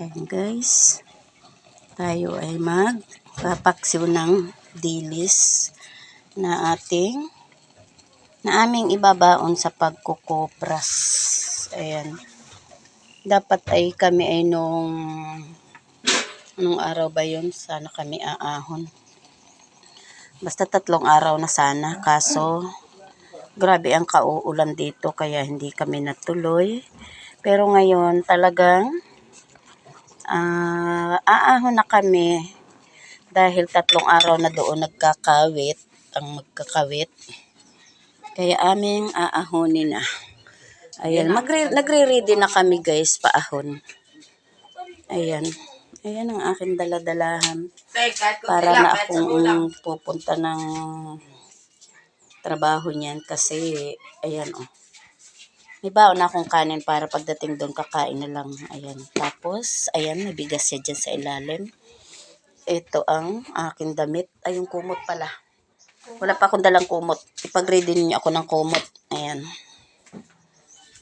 Ayan guys. Tayo ay magpapaksiw ng dilis na ating na aming ibabaon sa pagkukopras. Ayan. Dapat ay kami ay nung nung araw ba yun? Sana kami aahon. Basta tatlong araw na sana. Kaso, grabe ang kauulan dito kaya hindi kami natuloy. Pero ngayon talagang ah aahon na kami dahil tatlong araw na doon nagkakawit ang magkakawit. Kaya aming aahonin na. Ayan, nagre-ready na kami guys, paahon. Ayan. Ayan ang aking daladalahan. Para na akong pupunta ng trabaho niyan kasi ayan oh. May baon na akong kanin para pagdating doon kakain na lang. Ayan. Tapos, ayan, may bigas siya dyan sa ilalim. Ito ang aking damit. Ay, yung kumot pala. Wala pa akong dalang kumot. Ipag-ready niyo ako ng kumot. Ayan.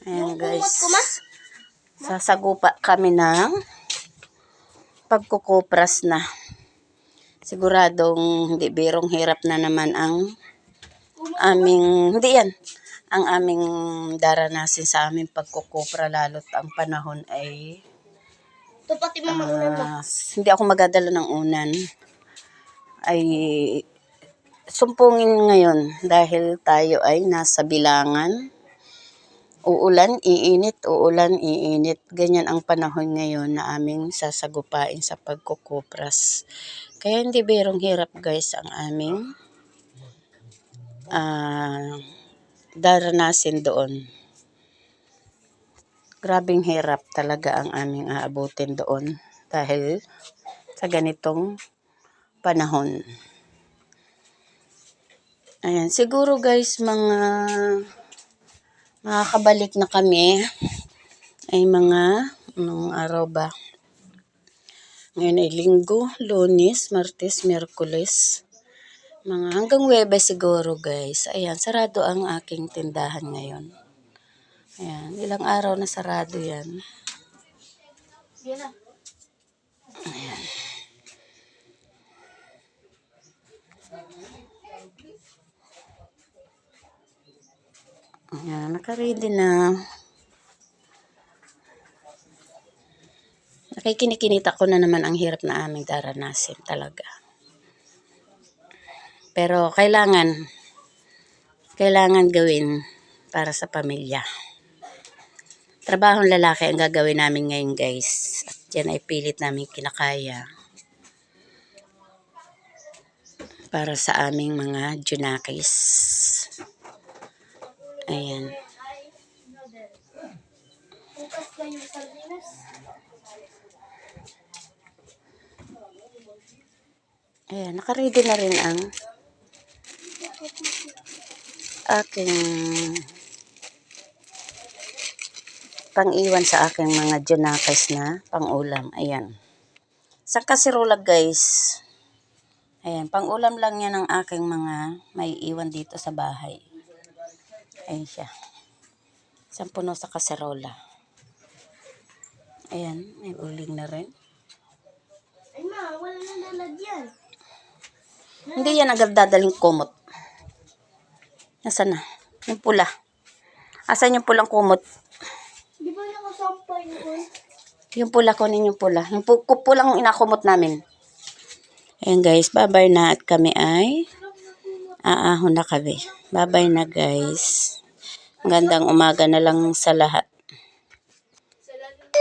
Ayan, guys. Sasagupa kami ng pagkukupras na. Siguradong hindi birong hirap na naman ang aming, hindi yan, ang aming daranasin sa aming pagkukupra lalo't ang panahon ay Ito pati mo. Ah, hindi ako magadala ng unan. Ay sumpungin ngayon dahil tayo ay nasa bilangan. Uulan, iinit, uulan, iinit. Ganyan ang panahon ngayon na aming sasagupain sa pagkukupras. Kaya hindi berong hirap guys ang aming ah daranasin doon. Grabing hirap talaga ang aming aabutin doon dahil sa ganitong panahon. Ayan, siguro guys mga makakabalik na kami ay mga anong araw ba? Ngayon ay linggo, lunes, martes, merkules. Mga hanggang webes siguro guys. Ayan, sarado ang aking tindahan ngayon. Ayan, ilang araw na sarado yan. Yan na. Ayan, nakaready na. Nakikinikinita ko na naman ang hirap na aming daranasin talaga. Pero kailangan, kailangan gawin para sa pamilya. Trabahong lalaki ang gagawin namin ngayon guys. At yan ay pilit namin kinakaya. Para sa aming mga junakis. Ayan. Ayan, nakaready na rin ang aking pang-iwan sa aking mga junakis na pang-ulam. Ayan. Sa kasirola guys. Ayan, pang-ulam lang yan ng aking mga may iwan dito sa bahay. Ayan siya. Isang puno sa kaserola. Ayan, may uling na rin. Ay ma, wala na lalagyan. Hindi yan agad dadaling kumot. Nasaan na? Yung pula. Asan yung pulang kumot? Di ba nakasampay yun? Yung pula, kunin yung pula. Yung pu- pulang inakumot namin. Ayan guys, bye-bye na at kami ay aahon na kami. Bye-bye na guys. Magandang umaga na lang sa lahat.